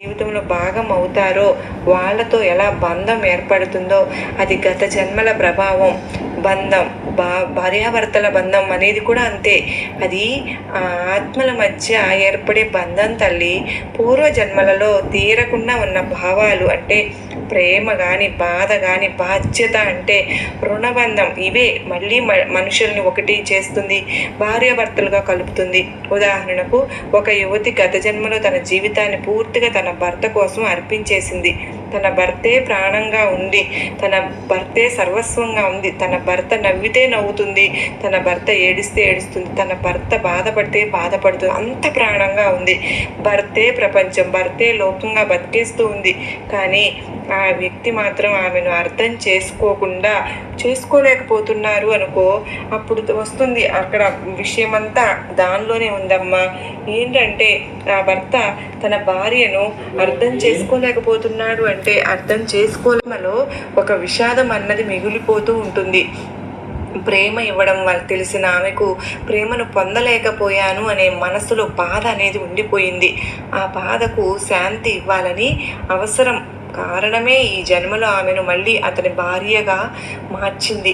జీవితంలో భాగం అవుతారో వాళ్ళతో ఎలా బంధం ఏర్పడుతుందో అది గత జన్మల ప్రభావం. బంధం బా భార్యాభర్తల బంధం అనేది కూడా అంతే. అది ఆత్మల మధ్య ఏర్పడే బంధం తల్లి పూర్వ జన్మలలో తీరకుండా ఉన్న భావాలు అంటే ప్రేమ కానీ బాధ కానీ బాధ్యత అంటే రుణబంధం ఇవే మళ్ళీ మనుషుల్ని ఒకటి చేస్తుంది భార్యాభర్తలుగా కలుపుతుంది. ఉదాహరణకు ఒక యువతి గత జన్మలో తన జీవితాన్ని పూర్తిగా తన భర్త కోసం అర్పించేసింది. తన భర్తే ప్రాణంగా ఉంది. తన భర్తే సర్వస్వంగా ఉంది. తన భర్త నవ్వితే నవ్వుతుంది. తన భర్త ఏడిస్తే ఏడుస్తుంది. తన భర్త బాధపడితే బాధపడుతుంది. అంత ప్రాణంగా ఉంది. భర్తే ప్రపంచం. భర్తే లోకంగా బతికేస్తూ ఉంది. కానీ ఆ వ్యక్తి మాత్రం ఆమెను అర్థం చేసుకోకుండా చేసుకోలేకపోతున్నారు అనుకో అప్పుడు వస్తుంది అక్కడ విషయమంతా దానిలోనే ఉందమ్మా. ఏంటంటే ఆ భర్త తన భార్యను అర్థం చేసుకోలేకపోతున్నాడు అంటే అర్థం చేసుకోలేమలో ఒక విషాదం అన్నది మిగిలిపోతూ ఉంటుంది. ప్రేమ ఇవ్వడం వల్ల తెలిసిన ఆమెకు ప్రేమను పొందలేకపోయాను అనే మనసులో బాధ అనేది ఉండిపోయింది. ఆ బాధకు శాంతి ఇవ్వాలని అవసరం కారణమే ఈ జన్మలో ఆమెను మళ్ళీ అతని భార్యగా మార్చింది.